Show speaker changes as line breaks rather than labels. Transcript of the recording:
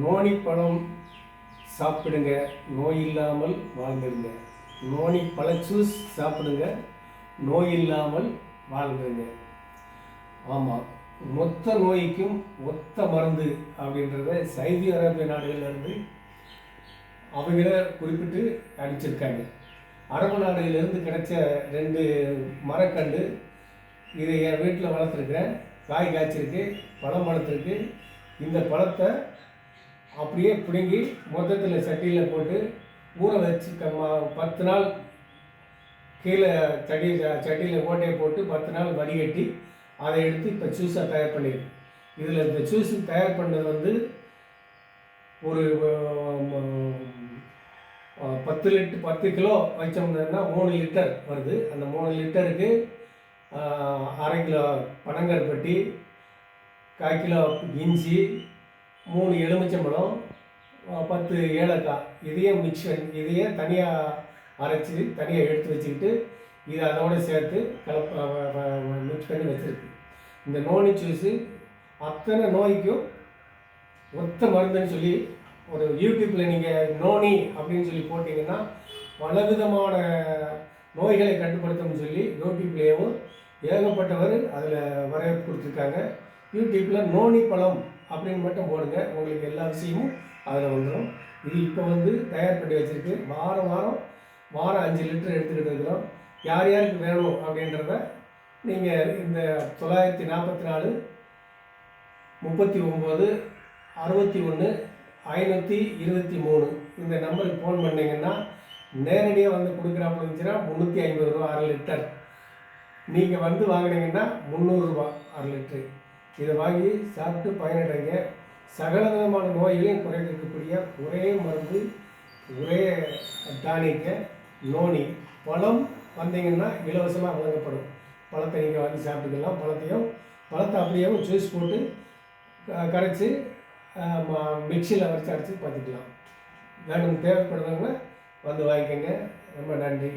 Noni பழம் சாப்பிடுங்க. நோய் இல்லாமல் வாழ்ந்துடுங்க நோனி பழ ஜூஸ் சாப்பிடுங்க. நோய் இல்லாமல் வாழ்ந்துடுங்க ஆமாம் மொத்த நோய்க்கும் ஒத்த மருந்து அப்படின்றத சவுதி அரேபிய நாடுகள்ல இருந்து அவங்கள குறிப்பிட்டு அடிச்சிருக்காங்க. அரபு நாடுகளிலிருந்து கிடைச்ச ரெண்டு மரக்கண்டு இதை என் வீட்டில் வளர்த்துருக்கேன் காய் காய்ச்சிருக்கு பழம் வளர்த்துருக்கு. இந்த பழத்தை அப்படியே பிடுங்கி மொத்தத்தில் சட்டியில் போட்டு ஊற வச்சு க- பத்து நாள் கீழே சட்டி சட்டியில் கோட்டையை போட்டு பத்து நாள் வடிகட்டி அதை எடுத்து இப்போ ஜூஸாக தயார் பண்ணிடுது இதில் இந்த ஜூஸ் தயார் பண்ணது வந்து ஒரு பத்து லிட்டர் பத்து கிலோ வச்சோம்னா மூணு லிட்டர் வருது. அந்த மூணு லிட்டருக்கு அரை கிலோ பனங்கருப்பட்டி கால் கிலோ இஞ்சி மூணு எலுமிச்சம்பழம் பத்து ஏலக்காய். இதையே மிக்சர் இதையே தனியாக அரைச்சி தனியாக எடுத்து வச்சுக்கிட்டு இதை அதோட சேர்த்து கலப்ப மிக்ஸ் பண்ணி வச்சுருக்கு. இந்த நோனி ஜூஸு அத்தனை நோய்க்கும் ஒத்த மருந்துன்னு சொல்லி ஒரு யூடியூப்பில் நீங்கள் நோனி அப்படின்னு சொல்லி போட்டிங்கன்னா பலவிதமான நோய்களை கட்டுப்படுத்தும்னு சொல்லி யூடியூப்லேயும் ஏகப்பட்டவர் அதில் வரவேற்பு கொடுத்துருக்காங்க. யூடியூப்பில் நோனி பழம் அப்படின்னு மட்டும் போடுங்க. உங்களுக்கு எல்லா விஷயமும் அதில் வந்துடும் இது இப்போ வந்து தயார் பண்ணி வச்சுருக்கு. வாரம் வாரம் வாரம் அஞ்சு லிட்டர் எடுத்துக்கிட்டு இருக்கிறோம் யார் யாருக்கு வேணும் அப்படின்றத நீங்கள் இந்த தொள்ளாயிரத்தி நாற்பத்தி நாலு முப்பத்தி ஒம்பது அறுபத்தி ஒன்று ஐநூற்றி இருபத்தி மூணு இந்த நம்பருக்கு ஃபோன் பண்ணிங்கன்னா நேரடியாக வந்து கொடுக்குறாப்புல இருந்துச்சுன்னா முந்நூற்றி ஐம்பது ரூபா அரை லிட்டர். நீங்கள் வந்து வாங்கினீங்கன்னா முந்நூறுரூவா அரை லிட்டரு. இதை வாங்கி சாப்பிட்டு பயனடைங்க. சகல விதமான நோய்களையும் குறைந்திருக்கக்கூடிய ஒரே மருந்து ஒரே டானிக்க நோனி. பழம் வந்தீங்கன்னா இலவசமாக வழங்கப்படும். பழத்தை நீங்கள் வாங்கி சாப்பிட்டுக்கலாம். பழத்தையும் பழத்தை அப்படியே ஜூஸ் போட்டு க- கரைச்சி மிக்சியில் வச்சு அரைச்சி பார்த்துக்கலாம். வேணும் தேவைப்படுறவங்க வந்து வாங்கிக்கோங்க. ரொம்ப நன்றி.